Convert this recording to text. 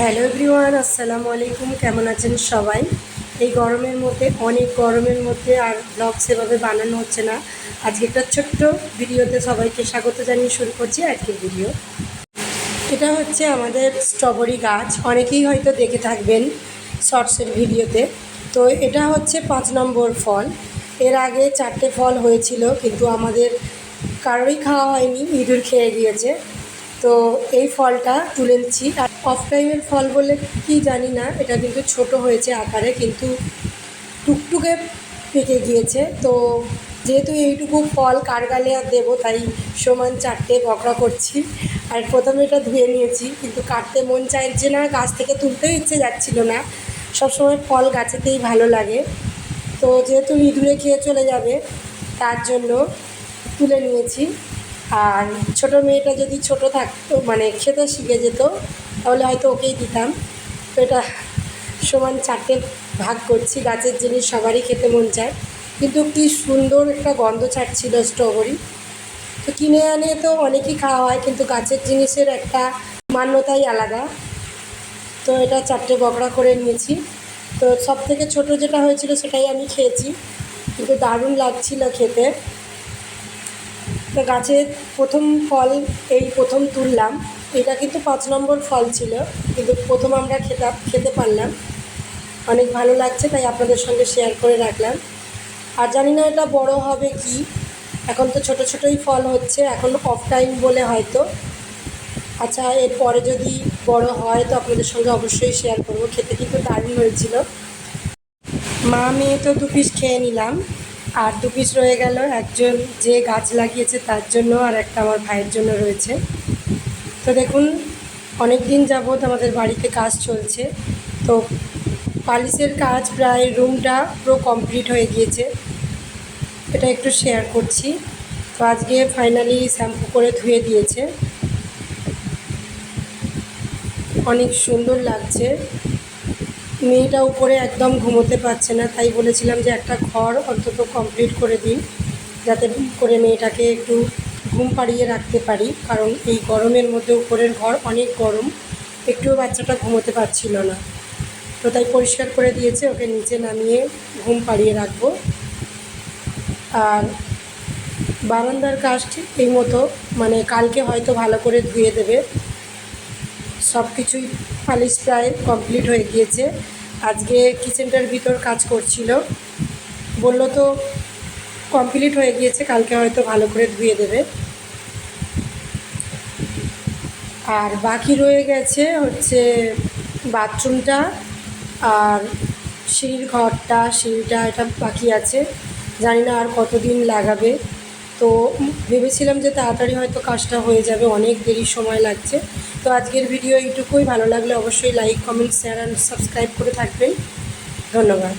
Hello everyone, আসসালামু আলাইকুম। কেমন আছেন সবাই? এই গরমের মধ্যে, অনেক গরমের মধ্যে আর ব্লগ সেভাবে বানানো হচ্ছে না। আজকে একটা ছোট্ট ভিডিওতে সবাইকে স্বাগত জানিয়ে শুরু করছি আজকের ভিডিও। এটা হচ্ছে আমাদের স্ট্রবেরি গাছ। অনেকেই হয়তো দেখে থাকবেন শর্টসের ভিডিওতে। তো এটা হচ্ছে পাঁচ নম্বর ফল। এর আগে চারটে ফল হয়েছিল, কিন্তু আমাদের কারোরই খাওয়া হয়নি, ইঁদুর খেয়ে গিয়েছে। তো এই ফলটা তুলে নিচ্ছি। আর অফ টাইমের ফল বলে কি জানি না, এটা কিন্তু ছোট হয়েছে আকারে, কিন্তু টুকটুকে পেকে গিয়েছে। তো যেহেতু এইটুকু ফল কার গালে আর দেবো, তাই সমান চারটে বকরা করছি। আর প্রথমে এটা ধুয়ে নিয়েছি, কিন্তু কাটতে মন চাইছে না, গাছ থেকে তুলতেও ইচ্ছে যাচ্ছিল না। সবসময় ফল গাছেতেই ভালো লাগে। তো যেহেতু ইঁদুরে খেয়ে চলে যাবে, তার জন্য তুলে নিয়েছি। আর ছোট মেয়েটা যদি ছোট থাকতো মানে খেতে শিখে যেত, তাহলে হয়তো ওকেই দিতাম। তো এটা সমান চারটে ভাগ করছি, গাছের জিনিস সবারই খেতে মন চায়। কিন্তু কি সুন্দর একটা গন্ধ ছাড়ছিল স্ট্রবেরি তো কিনে আনে তো অনেকই খাওয়া হয়, কিন্তু গাছের জিনিসের একটা মান্যতাই আলাদা। তো এটা চারটে বকরা করে নিয়েছি তো সব থেকে ছোটো যেটা হয়েছিল সেটাই আমি খেয়েছি। কিন্তু দারুণ লাগছিল খেতে। তো গাছের প্রথম ফল এই প্রথম তুললাম। এটা কিন্তু পাঁচ নম্বর ফল ছিল, কিন্তু প্রথম আমরা খেতাম, খেতে পারলাম। অনেক ভালো লাগছে, তাই আপনাদের সঙ্গে শেয়ার করে রাখলাম। আর জানি না এটা বড় হবে কি। এখন তো ছোট ছোটোই ফল হচ্ছে, এখন অফ টাইম বলে হয়তো। আচ্ছা এরপরে যদি বড় হয় তো আপনাদের সঙ্গে অবশ্যই শেয়ার করব। খেতে কিন্তু দারুণ হয়েছিল। মা মেয়ে তো দু পিস খেয়ে নিলাম। আর দু পিস রয়ে গেল। একজন যে গাছ লাগিয়েছে তার জন্য আর একটা আমার ভাইয়ের জন্য রয়েছে। তো দেখুন অনেক দিন যাবৎ আমাদের বাড়িতে কাজ চলছে। তো পালিশের কাজ প্রায় রুমটা পুরো কমপ্লিট হয়ে গিয়েছে। এটা একটু শেয়ার করছি। তো আজকে ফাইনালি শ্যাম্পু করে ধুয়ে দিয়েছে। অনেক সুন্দর লাগছে। মেয়েটা উপরে একদম ঘুমোতে পারছে না, তাই বলেছিলাম যে একটা ঘর অন্তত কমপ্লিট করে দিন যাতে করে মেয়েটাকে একটু ঘুম পাড়িয়ে রাখতে পারি, কারণ এই গরমের মধ্যে উপরের ঘর অনেক গরম, একটুও বাচ্চাটা ঘুমোতে পারছিল না। তো তাই পরিষ্কার করে দিয়েছে, ওকে নিচে নামিয়ে ঘুম পাড়িয়ে রাখব। আর বারান্দার ঠিক এই মতো মানে কালকে হয়তো ভালো করে ধুয়ে দেবে। সব কিছুই পালিশ প্রায় কমপ্লিট হয়ে গিয়েছে। আজকে কিচেনটার ভিতর কাজ করছিল। বলল তো কমপ্লিট হয়ে গিয়েছে, কালকে হয়তো ভালো করে ধুয়ে দেবে। আর বাকি রয়ে গেছে হচ্ছে বাথরুমটা আর সিঁড়ির ঘরটা, সিঁড়িটা এটা বাকি আছে। জানি না আর কতদিন লাগাবে। তো ভেবেছিলাম যে তাড়াতাড়ি হয়তো কাজটা হয়ে যাবে, অনেক দেরি সময় লাগছে। তো আজকের ভিডিও এইটুকুই। ভালো লাগলে অবশ্যই like comment share and subscribe করে থাকবেন। ধন্যবাদ।